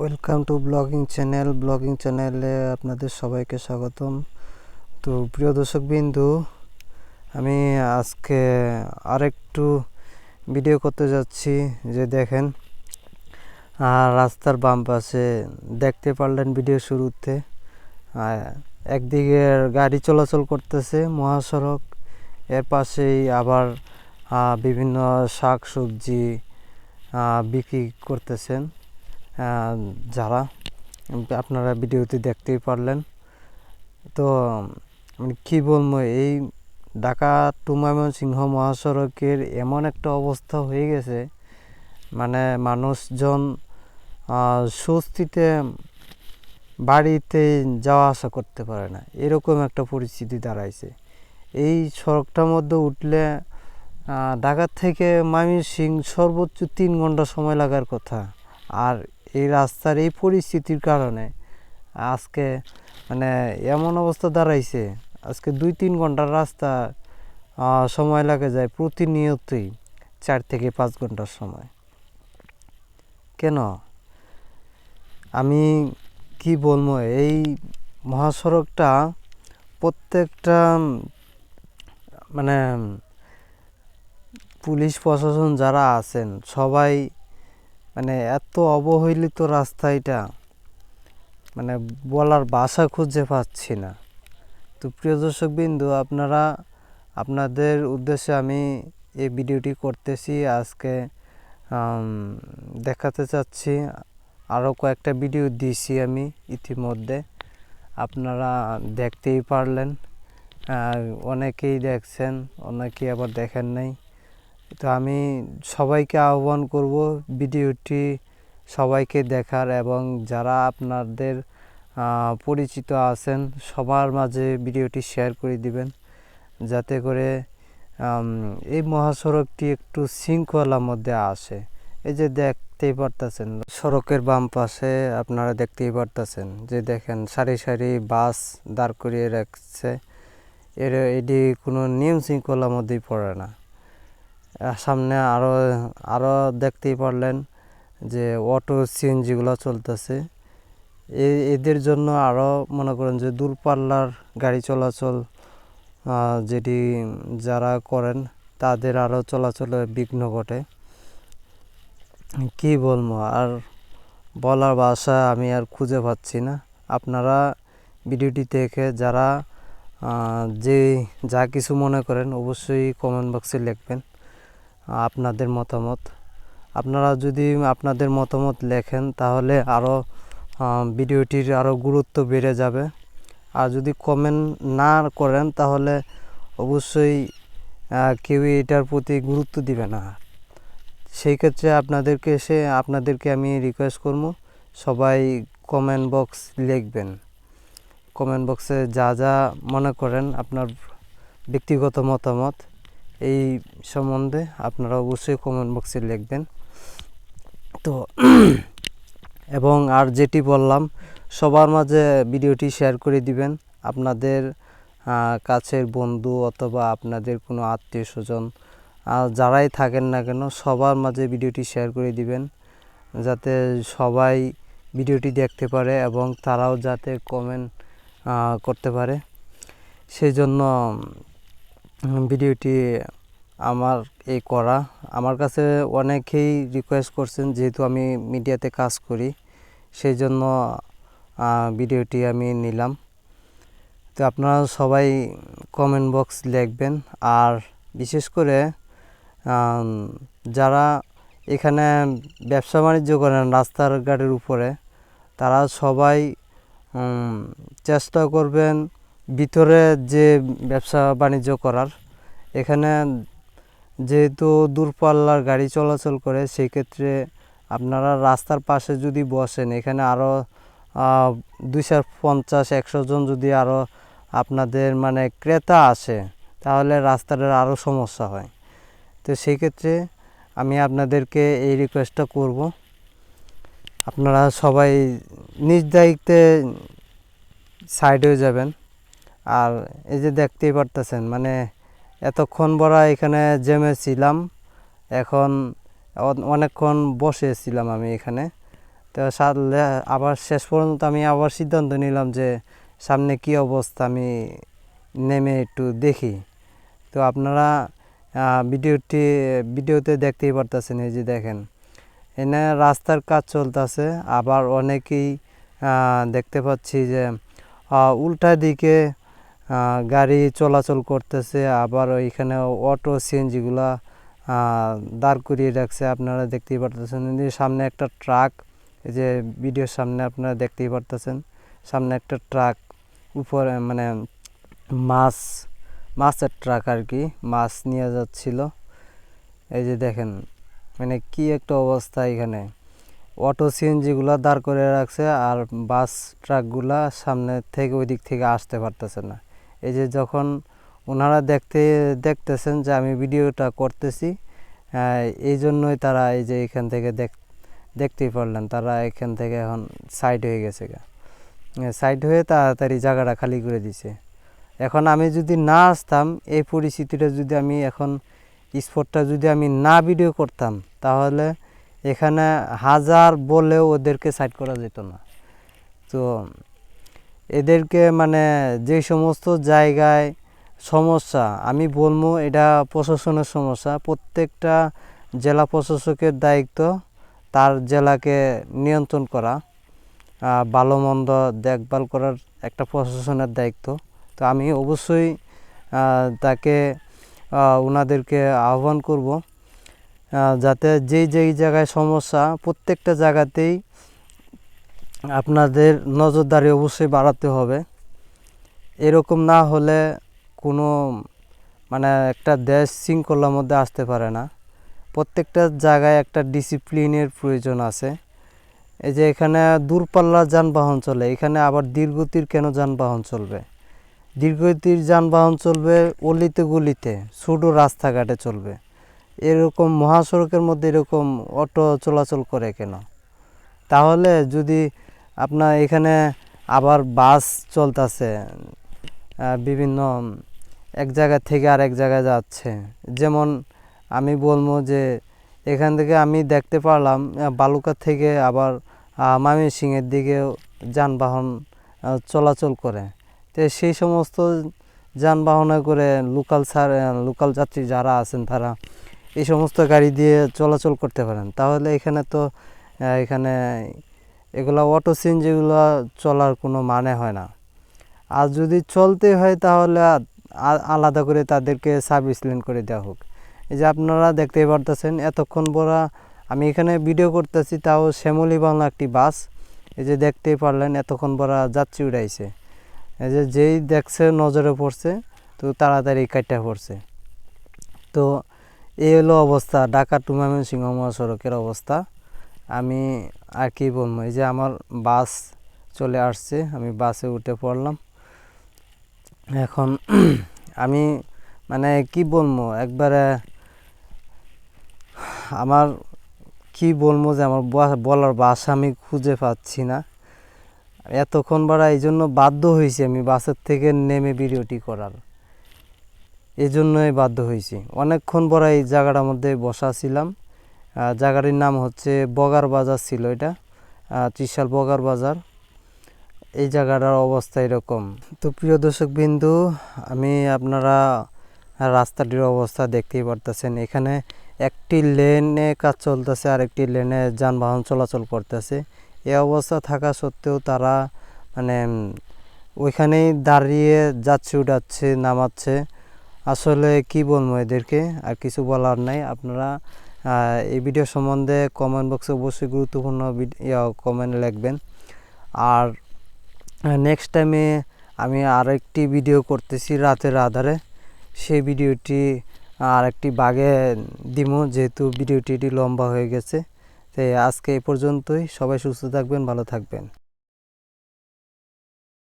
Welcome to blogging channel blogging চ্যানেলে আপনাদের সবাইকে স্বাগতম। তো প্রিয় দর্শক বিন্দু আমি আজকে আরেকটু ভিডিও করতে যাচ্ছি যে দেখেন রাস্তার বাম পাশে দেখতে পারলেন ভিডিও শুরুতে। একদিকে গাড়ি চলাচল করতেছে মহাসড়ক, এর পাশেই আবার বিভিন্ন শাক সবজি বিক্রি করতেছেন। যারা আপনারা ভিডিওতে দেখতেই পারলেন। তো আমি কী বলব এই ঢাকা টু ময়মনসিংহ মহাসড়কের এমন একটা অবস্থা হয়ে গেছে মানে মানুষজন স্বস্তিতে বাড়িতে যাওয়া আসা করতে পারে না। এরকম একটা পরিস্থিতি দাঁড়াইছে। এই সড়কটার মধ্যে উঠলে আহ, ঢাকা থেকে ময়মনসিং সর্বোচ্চ তিন ঘণ্টা সময় লাগার কথা। আর এই রাস্তার এই পরিস্থিতির কারণে আজকে মানে এমন অবস্থা দাঁড়াইছে, আজকে দুই তিন ঘণ্টার রাস্তা সময় লাগে যায় প্রতিনিয়তই চার থেকে পাঁচ ঘণ্টার সময়। কেন? আমি কি বলব, এই মহাসড়কটা প্রত্যেকটা মানে পুলিশ প্রশাসন যারা আছেন সবাই মানে এত অবহেলিত রাস্তা এটা। মানে বলার বাসা খুঁজে পাচ্ছি না। তো প্রিয় দর্শক বিন্দু আপনারা, আপনাদের উদ্দেশ্যে আমি এই ভিডিওটি করতেছি। আজকে দেখাতে চাচ্ছি আরও কয়েকটা ভিডিও দিয়েছি আমি ইতিমধ্যে। আপনারা দেখতেই পারলেন। অনেকেই দেখছেন, অনেকেই আবার দেখেন নাই। তো আমি সবাইকে আহ্বান করব ভিডিওটি সবাইকে দেখার এবং যারা আপনাদের পরিচিত আছেন সবার মাঝে ভিডিওটি শেয়ার করে দিবেন। যাতে করে এই মহাসড়কটি একটু শৃঙ্খলার মধ্যে আসে। এই যে দেখতেই পারতেছেন, সড়কের বাম পাশে আপনারা দেখতেই পারতেছেন যে দেখেন সারি সারি বাস দাঁড় করিয়ে রাখছে। এর, এটি কোনো নিয়ম শৃঙ্খলার মধ্যেই পড়ে না। সামনে আরও আরও দেখতেই পারলেন যে অটো সিএনজিগুলো চলতেছে। এদের জন্য আরও মনে করেন যে দূরপাল্লার গাড়ি চলাচল যেটি যারা করেন তাদের আরও চলাচলে বিঘ্ন ঘটে। কি বলব, আর বলার ভাষা আমি আর খুঁজে পাচ্ছি না। আপনারা ভিডিওটি দেখে যারা যে যা কিছু মনে করেন অবশ্যই কমেন্ট বক্সে লিখবেন। আপনাদের মতামত। আপনারা যদি আপনাদের মতামত লেখেন, তাহলে আরও ভিডিওটির আরও গুরুত্ব বেড়ে যাবে। আর যদি কমেন্ট না করেন, তাহলে অবশ্যই কেউই এটার প্রতি গুরুত্ব দিবে না। সেই ক্ষেত্রে আপনাদেরকে এসে, আপনাদেরকে আমি রিকোয়েস্ট করব, সবাই কমেন্ট বক্স লিখবেন। কমেন্ট বক্সে যা যা মনে করেন, আপনার ব্যক্তিগত মতামত। এই সম্বন্ধে আপনারা অবশ্যই কমেন্ট বক্সে লিখবেন। তো, এবং আর যেটি বললাম, সবার মাঝে ভিডিওটি শেয়ার করে দিবেন। আপনাদের কাছের বন্ধু অথবা আপনাদের কোনো আত্মীয় স্বজন যারাই থাকেন না কেন, সবার মাঝে ভিডিওটি শেয়ার করে দিবেন। যাতে সবাই ভিডিওটি দেখতে পারে এবং তারাও যাতে কমেন্ট করতে পারে। সেই জন্য ভিডিওটি আমার এই করা। আমার কাছে অনেকেই রিকোয়েস্ট করছেন, যেহেতু আমি মিডিয়াতে কাজ করি সেই জন্য ভিডিওটি আমি নিলাম। তো আপনারা সবাই কমেন্ট বক্স লিখবেন, আর বিশেষ করে যারা এখানে ব্যবসা বাণিজ্য করেন রাস্তার ঘাটের উপরে, তারা সবাই চেষ্টা করবেন ভিতরে যে ব্যবসা বাণিজ্য করার, এখানে যেহেতু দূরপাল্লার গাড়ি চলাচল করে সেই ক্ষেত্রে আপনারা রাস্তার পাশে যদি বসেন, এখানে আরও দুইশো পঞ্চাশ, একশো জন যদি আরও আপনাদের মানে ক্রেতা আসে, তাহলে রাস্তাটার আরও সমস্যা হয়। তো সেই ক্ষেত্রে আমি আপনাদেরকে এই রিকোয়েস্টটা করব। আপনারা সবাই নিজ দায়িত্বে সাইড হয়ে যাবেন। আর এই যে দেখতেই পারতেছেন মানে এতক্ষণ বড় এখানে জেমে ছিলাম এখন অনেকক্ষণ বসেছিলাম আমি এখানে। তো আবার শেষ পর্যন্ত আমি আবার সিদ্ধান্ত নিলাম যে সামনে কি অবস্থা আমি নেমে একটু দেখি। তো আপনারা ভিডিওটি, ভিডিওতে দেখতেই পারতেছেন এই যে দেখেন, এনে রাস্তার কাজ চলতেছে, আবার অনেকেই দেখতে পাচ্ছি যে উল্টা দিকে গাড়ি চলাচল করতেছে, আবার ওইখানে অটো সিএনজিগুলা দাঁড় করিয়ে রাখছে। আপনারা দেখতেই পারতেছেন সামনে একটা ট্রাক, এই যে ভিডিওর সামনে আপনারা দেখতেই পারতেছেন, সামনে একটা ট্রাক, উপরে মানে মাছ, মাছের ট্রাক আর কি, মাছ নিয়ে যাচ্ছিল। এই যে দেখেন মানে কি একটা অবস্থা এখানে। অটো সিএনজিগুলো দাঁড় করে রাখছে, আর বাস ট্রাকগুলা সামনে থেকে ওই দিক থেকে আসতে পারতেছে না। এই যে যখন ওনারা দেখতে, দেখতেছেন যে আমি ভিডিওটা করতেছি এই জন্যই তারা এই যে এখান থেকে দেখ, দেখতেই পারলেন, তারা এখান থেকে এখন সাইড হয়ে গেছে গা। সাইড হয়ে তাড়াতাড়ি জায়গাটা খালি করে দিছে। এখন আমি যদি না আসতাম, এই পরিস্থিতিটা যদি আমি এখন স্পটটা যদি আমি না ভিডিও করতাম, তাহলে এখানে হাজার বলেও ওদেরকে সাইড করা যেত না। তো এদেরকে মানে যে সমস্ত জায়গায় সমস্যা, আমি বলব এটা প্রশাসনের সমস্যা, প্রত্যেকটা জেলা প্রশাসকের দায়িত্ব তার জেলাকে নিয়ন্ত্রণ করা ভালো মন্দ দেখভাল করার একটা প্রশাসনের দায়িত্ব। তো আমি অবশ্যই তাকে ওনাদেরকে আহ্বান করব যাতে যেই যেই জায়গায় সমস্যা, প্রত্যেকটা জায়গাতেই আপনাদের নজরদারি অবশ্যই বাড়াতে হবে। এরকম না হলে কোনো মানে একটা দেশ শৃঙ্খলার মধ্যে আসতে পারে না। প্রত্যেকটা জায়গায় একটা ডিসিপ্লিনের প্রয়োজন আছে। এই যে এখানে দূরপাল্লার যানবাহন চলে, এখানে আবার দীর্ঘতির কেন যানবাহন চলবে? দীর্ঘতির যানবাহন চলবে অলিতে গলিতে, ছোটো রাস্তাঘাটে চলবে। এরকম মহাসড়কের মধ্যে এরকম অটো চলাচল করে কেন? তাহলে যদি আপনার এখানে আবার বাস চলতেছে বিভিন্ন এক জায়গা থেকে আরেক জায়গায় যাচ্ছে। যেমন আমি বলব যে, এখান থেকে আমি দেখতে পারলাম বালুকা থেকে আবার ময়মনসিংহের দিকে যানবাহন চলাচল করে। তো সেই সমস্ত যানবাহনে করে লোকাল সার লোকাল যাত্রী যারা আছেন তারা এই সমস্ত গাড়ি দিয়ে চলাচল করতে পারেন। তাহলে এখানে তো এখানে এগুলো অটো সিন যেগুলো চলার কোনো মানে হয় না। আর যদি চলতে হয় তাহলে আলাদা করে তাদেরকে সার্ভিস লেন করে দেওয়া হোক। এই যে আপনারা দেখতেই পারতেছেন, এতক্ষণ পরা আমি এখানে ভিডিও করতেছি, তাও শ্যামলী বাংলা একটি বাস। এই যে দেখতেই পারলেন, এতক্ষণ পরা যাত্রী উড়াইছে। এই যে যেই দেখছে, নজরে পড়ছে, তো তাড়াতাড়ি কাটা পড়ছে। তো এই হলো অবস্থা, ঢাকা টু ময়মনসিংহ মহাসড়কের অবস্থা। আমি আর কি বলব, এই যে আমার বাস চলে আসছে, আমি বাসে উঠে পড়লাম। এখন আমি মানে কি বলব, একবারে আমার কি বলব যে আমার বলার ভাষা আমি খুঁজে পাচ্ছি না। এতক্ষণ বাড়া এই জন্য বাধ্য হয়েছি আমি বাসের থেকে নেমে ভিডিওটি করার। এই জন্যই বাধ্য হয়েছি। অনেকক্ষণ বড় এই জায়গাটার মধ্যে বসা ছিলাম। জায়গাটির নাম হচ্ছে বগার বাজার ছিল এটা। ত্রিশাল বগার বাজার। এই জায়গাটার অবস্থা এরকম। তো প্রিয় দর্শক বিন্দু আমি আপনারা রাস্তাটির অবস্থা দেখতেই পারতেছেন। এখানে একটি লেনে কাজ চলতেছে আর একটি লেনে যানবাহন চলাচল করতেছে। এই অবস্থা থাকা সত্ত্বেও তারা মানে ওইখানেই দাঁড়িয়ে যাচ্ছে, উঠাচ্ছে, নামাচ্ছে। আসলে কি বলব এদেরকে? আর কিছু বলার নাই। আপনারা এই ভিডিও সম্বন্ধে কমেন্ট বক্সে অবশ্যই গুরুত্বপূর্ণ কমেন্ট লিখবেন। আর নেক্সট টাইমে আমি আরেকটি ভিডিও করতেছি রাতের আধারে। সেই ভিডিওটি আরেকটি বাগে দিমু, যেহেতু ভিডিওটি লম্বা হয়ে গেছে। তাই আজকে এই পর্যন্তই। সবাই সুস্থ থাকবেন, ভালো থাকবেন।